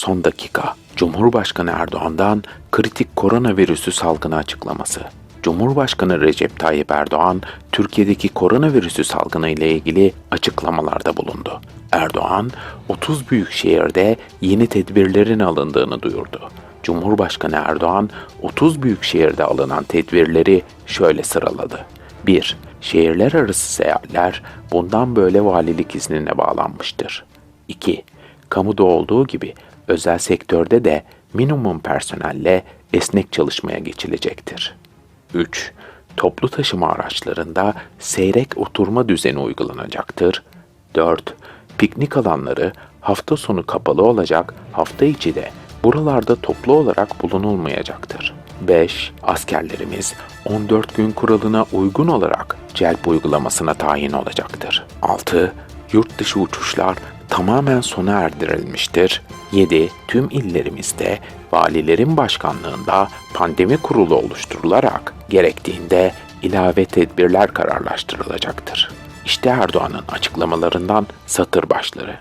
Son dakika. Cumhurbaşkanı Erdoğan'dan kritik koronavirüsü salgını açıklaması. Cumhurbaşkanı Recep Tayyip Erdoğan, Türkiye'deki koronavirüsü salgını ile ilgili açıklamalarda bulundu. Erdoğan, 30 büyük şehirde yeni tedbirlerin alındığını duyurdu. Cumhurbaşkanı Erdoğan, 30 büyük şehirde alınan tedbirleri şöyle sıraladı. 1. Şehirler arası seyahatler bundan böyle valilik iznine bağlanmıştır. 2. Kamuda olduğu gibi özel sektörde de minimum personelle esnek çalışmaya geçilecektir. 3. Toplu taşıma araçlarında seyrek oturma düzeni uygulanacaktır. 4. Piknik alanları hafta sonu kapalı olacak, hafta içi de buralarda toplu olarak bulunulmayacaktır. 5. Askerlerimiz 14 gün kuralına uygun olarak celp uygulamasına tayin olacaktır. 6. Yurt dışı uçuşlar tamamen sona erdirilmiştir. 7. Tüm illerimizde valilerin başkanlığında pandemi kurulu oluşturularak gerektiğinde ilave tedbirler kararlaştırılacaktır. İşte Erdoğan'ın açıklamalarından satır başları.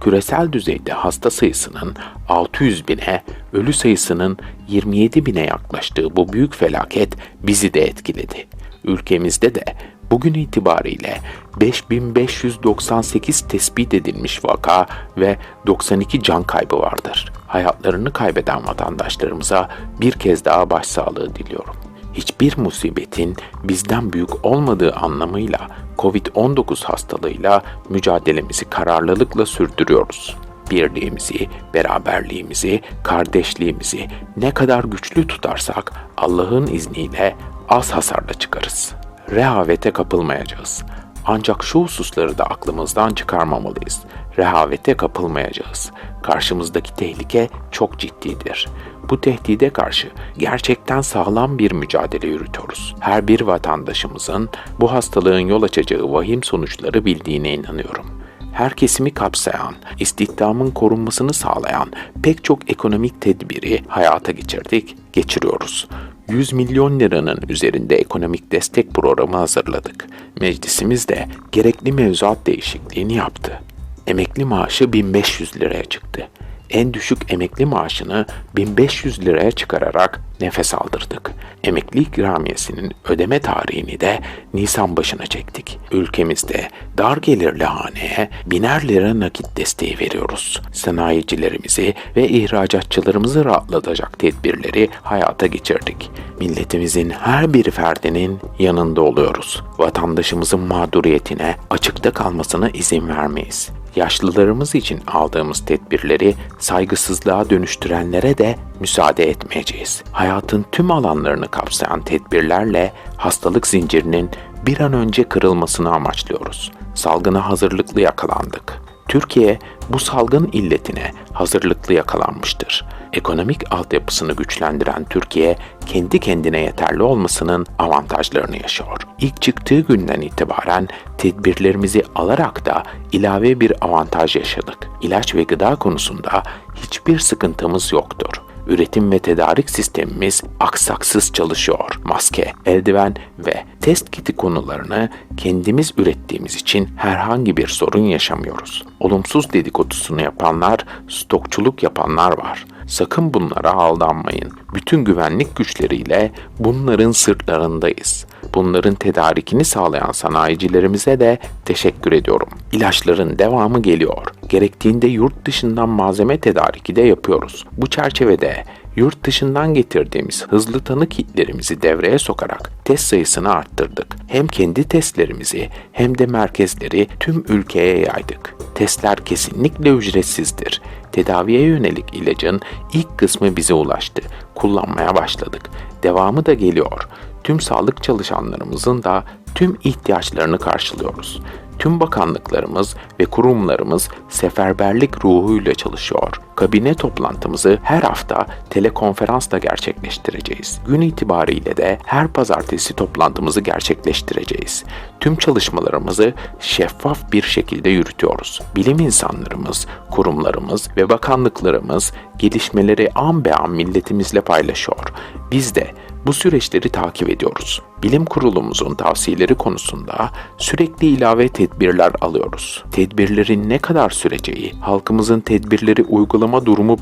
Küresel düzeyde hasta sayısının 600 bine, ölü sayısının 27 bine yaklaştığı bu büyük felaket bizi de etkiledi. Ülkemizde de bugün itibariyle 5598 tespit edilmiş vaka ve 92 can kaybı vardır. Hayatlarını kaybeden vatandaşlarımıza bir kez daha başsağlığı diliyorum. Hiçbir musibetin bizden büyük olmadığı anlamıyla COVID-19 hastalığıyla mücadelemizi kararlılıkla sürdürüyoruz. Birliğimizi, beraberliğimizi, kardeşliğimizi ne kadar güçlü tutarsak Allah'ın izniyle az hasarla çıkarız. Rehavete kapılmayacağız. Ancak şu hususları da aklımızdan çıkarmamalıyız. Rehavete kapılmayacağız. Karşımızdaki tehlike çok ciddidir. Bu tehdide karşı gerçekten sağlam bir mücadele yürütüyoruz. Her bir vatandaşımızın bu hastalığın yol açacağı vahim sonuçları bildiğine inanıyorum her kesimi kapsayan, istihdamın korunmasını sağlayan pek çok ekonomik tedbiri hayata geçirdik, geçiriyoruz. 100 milyon liranın üzerinde ekonomik destek programı hazırladık. Meclisimiz de gerekli mevzuat değişikliğini yaptı. Emekli maaşı 1500 liraya çıktı. En düşük emekli maaşını 1500 liraya çıkararak nefes aldırdık. Emekli ikramiyesinin ödeme tarihini de Nisan başına çektik. Ülkemizde dar gelirli haneye biner lira nakit desteği veriyoruz. Sanayicilerimizi ve ihracatçılarımızı rahatlatacak tedbirleri hayata geçirdik. Milletimizin her bir ferdinin yanında oluyoruz. Vatandaşımızın mağduriyetine, açıkta kalmasına izin vermeyiz yaşlılarımız için aldığımız tedbirleri saygısızlığa dönüştürenlere de müsaade etmeyeceğiz. Hayatın tüm alanlarını kapsayan tedbirlerle hastalık zincirinin bir an önce kırılmasını amaçlıyoruz. Salgına hazırlıklı yakalandık. Türkiye bu salgın illetine hazırlıklı yakalanmıştır. Ekonomik altyapısını güçlendiren Türkiye kendi kendine yeterli olmasının avantajlarını yaşıyor. İlk çıktığı günden itibaren tedbirlerimizi alarak da ilave bir avantaj yaşadık. İlaç ve gıda konusunda hiçbir sıkıntımız yoktur üretim ve tedarik sistemimiz aksaksız çalışıyor. Maske, eldiven ve test kiti konularını kendimiz ürettiğimiz için herhangi bir sorun yaşamıyoruz. Olumsuz dedikodusunu yapanlar, stokçuluk yapanlar var. Sakın bunlara aldanmayın. Bütün güvenlik güçleriyle bunların sırtlarındayız. Bunların tedarikini sağlayan sanayicilerimize de teşekkür ediyorum. İlaçların devamı geliyor. Gerektiğinde yurt dışından malzeme tedariki de yapıyoruz. Bu çerçevede yurt dışından getirdiğimiz hızlı tanı kitlerimizi devreye sokarak test sayısını arttırdık. Hem kendi testlerimizi hem de merkezleri tüm ülkeye yaydık. Testler kesinlikle ücretsizdir. Tedaviye yönelik ilacın ilk kısmı bize ulaştı. Kullanmaya başladık. Devamı da geliyor. Tüm sağlık çalışanlarımızın da tüm ihtiyaçlarını karşılıyoruz. Tüm bakanlıklarımız ve kurumlarımız seferberlik ruhuyla çalışıyor. Kabine toplantımızı her hafta telekonferansla gerçekleştireceğiz. Gün itibariyle de her pazartesi toplantımızı gerçekleştireceğiz. Tüm çalışmalarımızı şeffaf bir şekilde yürütüyoruz. Bilim insanlarımız, kurumlarımız ve bakanlıklarımız gelişmeleri an be an milletimizle paylaşıyor. Biz de Bu süreçleri takip ediyoruz. Bilim kurulumuzun tavsiyeleri konusunda sürekli ilave tedbirler alıyoruz. Tedbirlerin ne kadar süreceği halkımızın tedbirleri uygulama durumu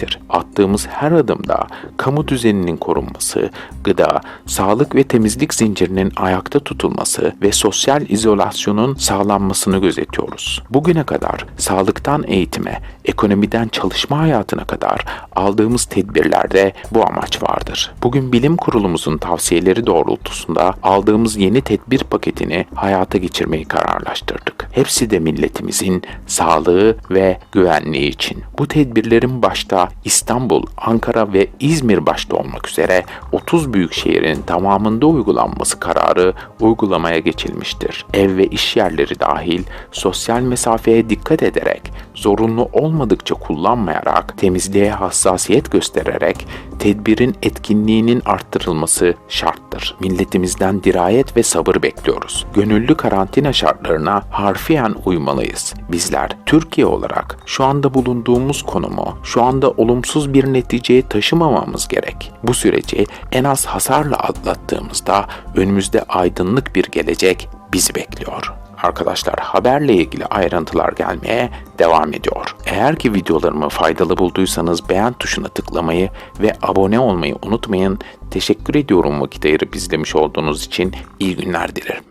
belirleyecektir. Attığımız her adımda kamu düzeninin korunması, gıda, sağlık ve temizlik zincirinin ayakta tutulması ve sosyal izolasyonun sağlanmasını gözetiyoruz. Bugüne kadar sağlıktan eğitime, ekonomiden çalışma hayatına kadar aldığımız tedbirlerde bu amaç vardır. Bugün bilim kurulumuzun tavsiyeleri doğrultusunda aldığımız yeni tedbir paketini hayata geçirmeyi kararlaştırdık. Hepsi de milletimizin sağlığı ve güvenliği için. Bu tedbirlerin başta İstanbul, Ankara ve İzmir başta olmak üzere 30 büyük şehrin tamamında uygulanması kararı uygulamaya geçilmiştir. Ev ve iş yerleri dahil sosyal mesafeye dikkat ederek, zorunlu olmadıkça kullanmayarak, temizliğe hassasiyet göstererek tedbirin etkinliğinin arttırılması şarttır. Milletimizden dirayet ve sabır bekliyoruz. Gönüllü karantina şartlarına harfiyen uymalıyız. Bizler Türkiye olarak şu anda bulunduğumuz konumu şu anda olumsuz bir neticeye taşımamamız gerek. Bu süreci en az hasarla atlattığımızda önümüzde aydınlık bir gelecek bizi bekliyor. Arkadaşlar haberle ilgili ayrıntılar gelmeye devam ediyor. Eğer ki videolarımı faydalı bulduysanız beğen tuşuna tıklamayı ve abone olmayı unutmayın. Teşekkür ediyorum vakit ayırıp izlemiş olduğunuz için. İyi günler dilerim.